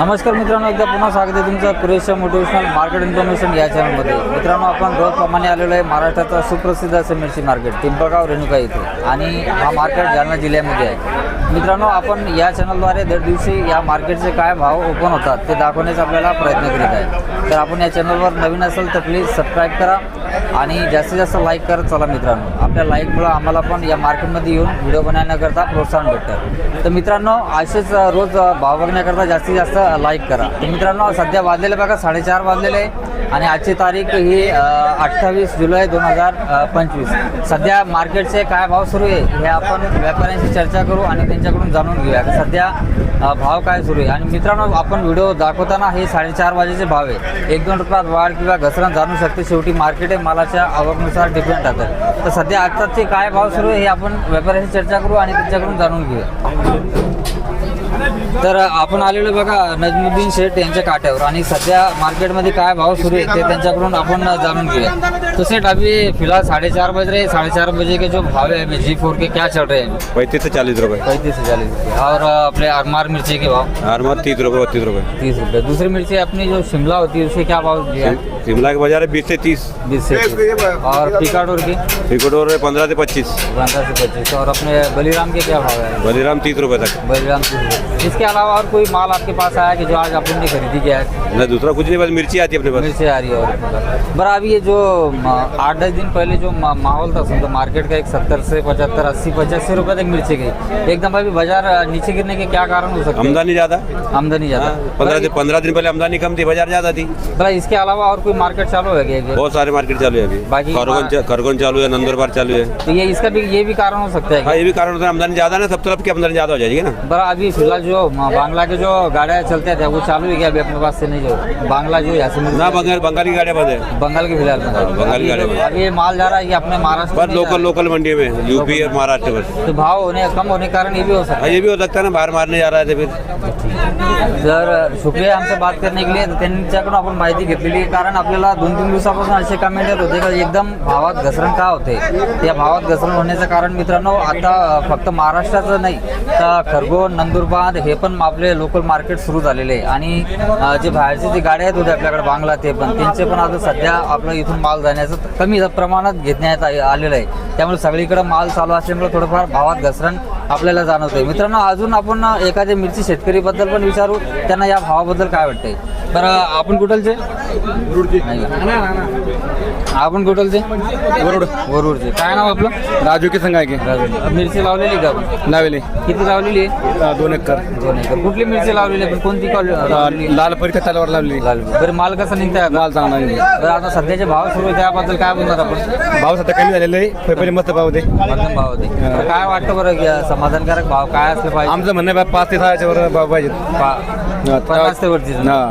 नमस्कार मित्रांनो एकदा पुन्हा स्वागत आहे तुमचं कुरेशा मोटिवेशनल मार्केट इन्फॉर्मेशन या चॅनलमध्ये मित्रांनो आपण रोजप्रमाणे आलेलो आहे महाराष्ट्राचा सुप्रसिद्ध असं मिरची मार्केट पिंपळगाव रेणुका इथे. आणि हा मार्केट जालना जिल्ह्यामध्ये आहे. मित्रांनो आपण या चॅनलद्वारे दर दिवशी या मार्केटचे काय भाव ओपन होतात ते दाखवण्याचा आपल्याला प्रयत्न करीत आहे. तर आपण या चॅनलवर नवीन असेल तर प्लीज सबस्क्राईब करा. आणि जास्तीत जास्त लाईक करत चला मित्रांनो. आपल्या लाईकमुळं आम्हाला पण या मार्केटमध्ये येऊन व्हिडिओ बनवण्याकरता प्रोत्साहन भेटतं. तर मित्रांनो असेच रोज भाव बघण्याकरता जास्तीत जास्त लाईक करा. तर मित्रांनो सध्या वाजलेले बघा साडेचार वाजलेले. आहे आणि आजची तारीख ही अठ्ठावीस जुलै दोन हजार पंचवीस. सध्या मार्केटचे काय भाव सुरू आहे हे आपण व्यापाऱ्यांशी चर्चा करू आणि त्यांच्याकडून जाणून घेऊया सध्या भाव काय सुरू आहे. आणि मित्रांनो आपण व्हिडिओ दाखवताना हे साडेचार वाजेचे भाव आहे. एक दोन रुपयात वाढ किंवा घसरण जाणू शकते. शेवटी मार्केट आहे मालाच्या आवकनुसार डिपेंड राहतं. तर सध्या आजचे काय भाव सुरू आहे हे आपण व्यापाऱ्यांशी चर्चा करू आणि त्यांच्याकडून जाणून घेऊया. तर आपण आलेलो बघा नजमुद्दीन शेठ यांच्या काट्यावर. आणि सध्या मार्केटमध्ये काय भाव सुरू आहे ते त्यांच्याकडून आपण जाणून घेऊया. तो सेठ अभी फिलहाल साढ़े चार बज रहे हैं साढ़े चार बजे के जो भाव है अभी जी फोर के क्या चल रहे हैं? पैंतीस से चालीस रुपए पैंतीस से चालीस रुपये. और अपने अरमार मिर्ची के भाव? आरमर तीस रुपए बत्तीस रुपए तीस रुपये. दूसरी मिर्ची अपनी जो शिमला होती है उसके क्या भाव दिया? शिमला के बाजार है बीस से तीस. बीस से। और पिकाडोर की? पिकोडोर है पंद्रह से पच्चीस. पंद्रह से पच्चीस. और अपने बलीराम के क्या भाव है? बलीराम तीस रुपए तक. बलीराम तीस रुपये. इसके अलावा और कोई माल आपके पास आया कि जो आज अपन ने खरीदी किया है? न दूसरा कुछ नहीं बस मिर्ची आती है अपने पास। मिर्ची आ रही है और बड़ा अभी ये जो आठ दस दिन पहले जो मा- माहौल था समझो मार्केट का एक सत्तर से पचहत्तर अस्सी पचासी रुपए तक मिर्ची गई। एकदम अभी बाज़ार नीचे गिरने के क्या कारण हो सकते हैं? आमदनी ज़्यादा। आमदनी ज़्यादा। पंद्रह दिन पंद्रह दिन पहले आमदनी कम थी बाज़ार ज़्यादा थी। बड़ा इसके अलावा और कोई मार्केट चालू है क्या बहुत सारे मार्केट चालू है अभी। बाकी- खरगोन खरगोन चालू है नंदुरबार चालू है। तो ये इसका भी ये भी कारण हो सकता है हाँ ये भी कारण होता है आमदनी ज़्यादा ना सब तरफ़ की आमदनी ज़्यादा हो जाएगी ना। बड़ा अभी फ़िलहाल जो म, बांग्ला के जो गाड़ियाँ चलते थे वो चालू है क्या अभी अपने पास से नहीं जो। बांग्ला जो यहाँ से ना? बंगाल बंगाल गाड़ियाँ बंद है। बंगाल के फिलहाल में बंगाल की गाड़ी में। अभी ये माल जा रहा है ये अपने महाराष्ट्र में रहा लोकल लोकल मंडी में यूपी और महाराष्ट्र है। तो भाव होने कम होने के कारण ये भी हो सकता है ये भी हो सकता है ना बाहर मारने जा रहा है फिर। जर शुक्रिया आमचं बात करणे के लिए। त्यांच्याकडून आपण माहिती घेतलेली कारण आपल्याला दोन तीन दिवसापासून असे कमेंट येत होते का एकदम भावात घसरण का होते? या भावात घसरण होण्याचं कारण मित्रांनो आता फक्त महाराष्ट्राचं नाही तर खरगोन नंदुरबार हे पण आपले लोकल मार्केट सुरू झालेले आहे. आणि जे बाहेरचे जे गाड्या आहेत होते आपल्याकडे बांगला ते पण त्यांचे पण आता सध्या आपलं इथून माल जाण्याचं कमी प्रमाणात घेण्यात आलेलं आहे. त्यामुळे सगळीकडे माल चालू असल्यामुळे थोडंफार भावात घसरण आपल्याला जाणवतंय. मित्रांनो अजून आपण एखाद्या मिरची शेतकरीबद्दल पण विचारू? त्यांना या भावाबद्दल काय वाटतंय? तर आपण कुठलचे? आपण कुठलचे? वरुड. वरुडचे. काय नाव आपलं? राजू के संघ आहे की राजू. मिरची लावलेली का आपण? लावले किती लावलेली? आहे दोन एकर. दोन एकर. कुठली मिरची लावलेली? आहे कोणती आहे? लाल परीक्षा तलावर लावली लावलेली. बरं माल कसा निघताय माल चांगला आता सध्याचे भाव सुरू आहे त्याबद्दल काय बोलणार आपण? भाव सध्या कमी झालेलं आहे. मस्त भाव होते मध्यम भाव होते तर काय वाटतं बरं समाधानकारक भाव काय असले पाहिजे? आमचं म्हणणं आहे बा पाच ते सहाच्या वर भाव पाहिजेत. पा- पन्नास ते वरती हा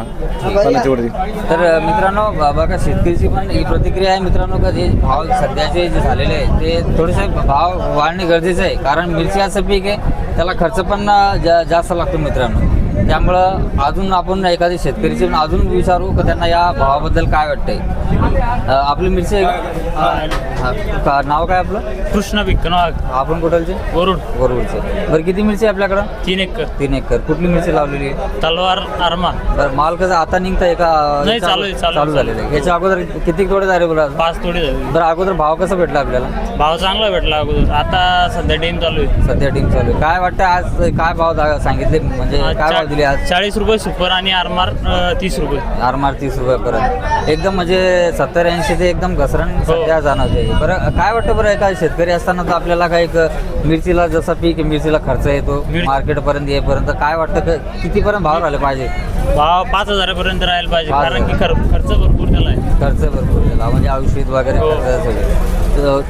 पन्नासच्या वरती. तर अ, मित्रांनो ब- बघा शेतकरीची पण ही प्रतिक्रिया आहे. मित्रांनो का जे भाव सध्याचे जे झालेले आहे ते थोडेसे भाव वाढणे गरजेचं आहे. कारण मिरची असं पीक आहे त्याला खर्च पण अ, जा जास्त लागतो मित्रांनो. त्यामुळं अजून आपण एखादी शेतकरीची अजून विचारू का त्यांना या भावाबद्दल काय वाटतंय? आपली मिरची का? नाव काय आपलं? कृष्ण विकनाग आपण कुठलचे? वरुड. वरवरचे बरं किती मिरची आहे आपल्याकडं? तीन एकर. तीन एकर. कुठली मिरची लावलेली आहे? तलवार आरमा बरं माल कसं आता निघतंय का? नाही, चालू. झालेलं आहे. याच्या अगोदर किती थोडे झाले बोला पाच थोडी झाली. बरं अगोदर भाव कसा भेटला आपल्याला? भाव चांगला भेटला अगोदर. आता सध्या डेम चालू आहे. सध्या टीम चालू आहे. काय वाटतं आज? काय भाव सांगितले? म्हणजे काय दिले आज? चाळीस रुपये सुपर आणि आरमार तीस रुपये. आरमार तीस रुपयापर्यंत एकदम म्हणजे सत्तर ऐंशी ते एकदम घसरण सध्या जाणवते. बरं काय वाटतं बरं एका शेतकरी असताना तर आपल्याला काय एक मिरचीला जसा पीक मिरचीला खर्च येतो मिर- मार्केटपर्यंत येईपर्यंत काय वाटतं क- कितीपर्यंत भाव राहिले पाहिजे? भाव पाच हजारापर्यंत राहायला पाहिजे कारण की खर खर्च भरपूर त्याला आहे. खर्च भरपूर झाला म्हणजे औषध वगैरे हो. खर्च सगळे.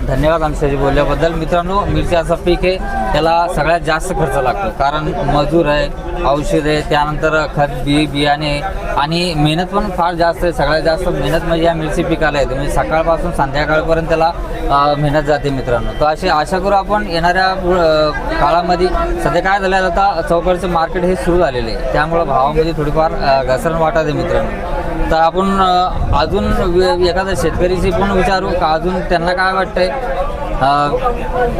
धन्यवाद आमच्याशी बोलल्याबद्दल. मित्रांनो मिरची असं पीक आहे त्याला सगळ्यात जास्त खर्च लागतो. कारण मजूर आहे औषध आहे त्यानंतर खत बी बियाणे आणि मेहनत पण फार जास्त आहे सगळ्यात जास्त मेहनत म्हणजे या मिरची पिकाला येते. म्हणजे सकाळपासून संध्याकाळपर्यंत त्याला मेहनत जाते मित्रांनो. तर अशी आशा करू आपण येणाऱ्या काळामध्ये सध्या काय झालं आहे, आता चौकडचं मार्केट हे सुरू झालेले आहे. त्यामुळं भावामध्ये थोडीफार घसरण वाटत आहे मित्रांनो. तर आपण अजून एखाद्या शेतकरीशी पण विचारू का अजून त्यांना काय वाटतंय?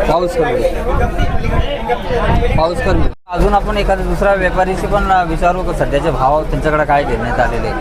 पाऊस करू. पाऊस करू. अजून आपण एखाद्या दुसऱ्या व्यापारीशी पण विचारू का सध्याचे भाव त्यांच्याकडे काय घेण्यात आलेले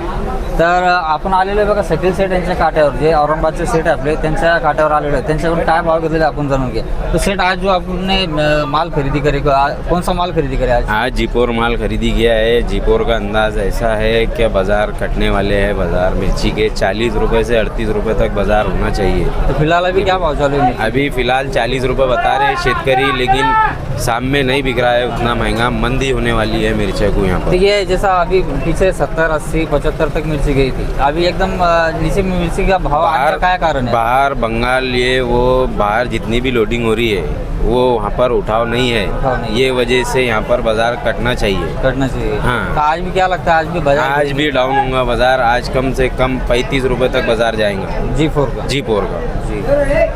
तर आपण आलेलो आहे बघा सखील सेठ यांच्या काट्यावर जे औरंगाबादचे आहे आपले त्यांच्या काट्यावर आलेलो आहे. त्यांच्याकडून काय भाव घेतलेले आपण जाणून घ्या. तर सेठ आज जो आपण माल खरेदी करे कौन सा माल खरेदी करे आज? आज जीपोर माल खरीदी गया है. जीपोर का अंदाज ऐसा है कि बाज़ार कटने वाले हैं. बाज़ार मिर्ची के चालीस रुपए से अड़तीस रुपए तक बाज़ार होना चाहिए। तो फिलहाल अभी क्या भाव चालू है? अभी फ़िलहाल चालीस रुपए बता रहे हैं शेतकरी लेकिन शाम में नहीं बिक रहा है उतना महँगा मंदी होने वाली है मिर्चा को यहाँ तो पर। ये जैसा अभी पीछे सत्तर अस्सी पचहत्तर तक मिर्ची गई थी अभी एकदम नीचे मिर्ची का भाव आने का कारण है। बाहर बंगाल ये वो बाहर जितनी भी लोडिंग हो रही है वो वहाँ पर उठाव नहीं उठाव है। नहीं। ये वजह से यहाँ पर बाज़ार कटना चाहिए। करना चाहिए। हाँ। तो आज भी क्या लगता है आज भी बाज़ार आज भी डाउन होगा बाज़ार आज कम से कम पैंतीस रुपए तक बाज़ार जाएगा। जी फोर का। जीपोर का। जी।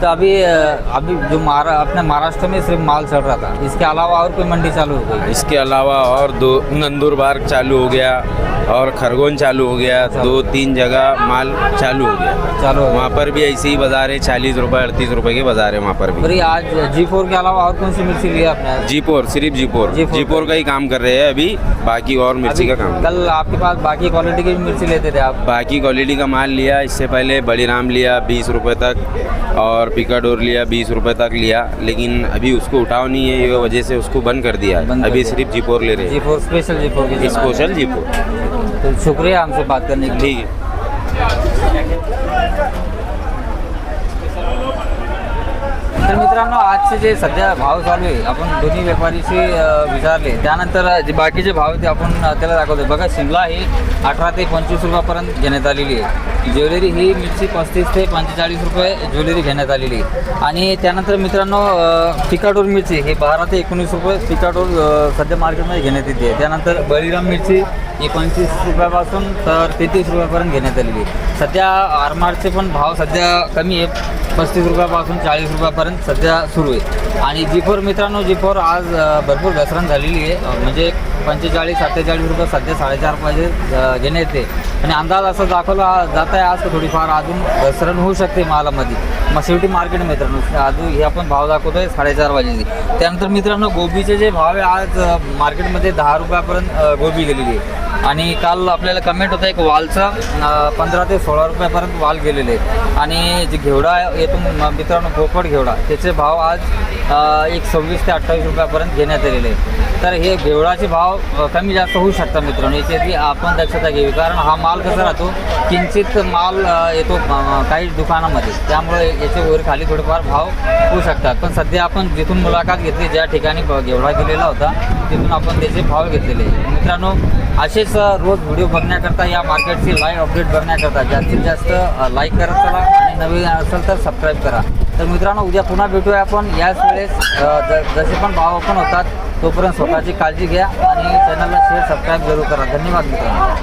तो अभी अभी जो अपने महाराष्ट्र में सिर्फ़ माल चल रहा था इसके अलावा और कोई मंडी चालू हो गई? इसके अलावा और दो नंदुरबार चालू हो गया। और खरगोन चालू हो गया दो तीन जगह माल चालू हो गया। चालू वहाँ पर भी ऐसे ही बाज़ार है चालीस रुपए अड़तीस रुपए के बाज़ार है वहाँ पर भी। आज जी फोर के अलावा और कौन सी मिर्ची लिया आपने? जीपोर सिर्फ़ जीपोर जीपोर। जीपोर का। ही काम कर रहे हैं अभी बाकी और मिर्ची का काम। कल आपके पास बाकी क्वालिटी की मिर्ची लेते थे आप? बाकी क्वालिटी का माल लिया इससे पहले बड़ीराम लिया बीस रुपए तक और पिकाडोर लिया बीस रुपए तक लिया लेकिन अभी उसको उठाव नहीं है ये वजह से उसको बंद कर दिया है। अभी। सिर्फ़ जीपोर ले रहे G four special G four की हैं चला रहे स्पेशल जीपोर हैं। तो शुक्रिया हमसे बात करने के लिए ठीक है तर मित्रांनो आजचे जे सध्या भाव चालू आहे आपण दोन्ही व्यापारीशी विचारले. त्यानंतर जे बाकीचे भाव ते आपण त्याला दाखवतो बघा शिमला ही अठरा ते पंचवीस रुपयापर्यंत घेण्यात आलेली आहे. ज्वेलरी ही मिरची पस्तीस ते पंचेचाळीस रुपये ज्वेलरी घेण्यात आलेली आहे. आणि त्यानंतर मित्रांनो पिकाडोर मिरची हे बारा ते एकोणीस रुपये पिकाडोर सध्या मार्केटमध्ये घेण्यात येते. त्यानंतर बळीराम मिरची ही पंचवीस रुपयापासून तर तेहतीस रुपयापर्यंत घेण्यात आलेली आहे. सध्या आरमारचे पण भाव सध्या कमी आहे. पस्तीस रुपयापासून चाळीस रुपयापर्यंत सध्या सुरू आहे. आणि जी फोर मित्रांनो जी फोर आज भरपूर घसरण झालेली आहे. म्हणजे पंचेचाळीस सत्तेचाळीस रुपये सध्या साडेचार पाहिजे घेण्यात येते. आणि अंदाज असं दाखवला जात आहे आज थोडीफार अजून घसरण होऊ शकते मालामध्ये. मग शेवटी मार्केट मित्रांनो. आजू हे आपण भाव दाखवतोय साडेचार वाजेची. त्यानंतर मित्रांनो गोबीचे जे भाव आहे आज मार्केटमध्ये दहा रुपयापर्यंत गोबी गेलेली आहे. आणि काल आपल्याला कमेंट होता एक वालचा पंधरा ते सोळा रुपयापर्यंत वाल गेलेले आहे आणि जे घेवडा येतो मित्रांनो पोपट घेवडा त्याचे भाव आज एक सव्वीस ते अठ्ठावीस रुपयापर्यंत घेण्यात आलेले आहेत. तर हे घेवळाचे भाव कमी जास्त होऊ शकतात मित्रांनो. याची आपण दक्षता घ्यावी. कारण हा माल कसा राहतो? किंचित माल येतो काही दुकानामध्ये. त्यामुळे याचे वर खाली थोडेफार भाव होऊ शकतात. पण सध्या आपण जिथून मुलाखत घेतली ज्या ठिकाणी ब- घेवडा गेलेला होता तिथून आपण त्याचे भाव घेतलेले मित्रांनो असेच रोज व्हिडिओ बघण्याकरता या मार्केटची लाईव्ह अपडेट बघण्याकरता जास्तीत जास्त लाईक करत चला आणि नवीन असेल तर सबस्क्राईब करा. तर मित्रांनो उद्या पुन्हा भेटूया आपण. याच वेळेस ज- जसे पण भाव आपण होतात तोपर्यंत स्वतःची काळजी घ्या आणि चॅनलला शेअर सबस्क्राईब जरूर करा. धन्यवाद मित्रांनो.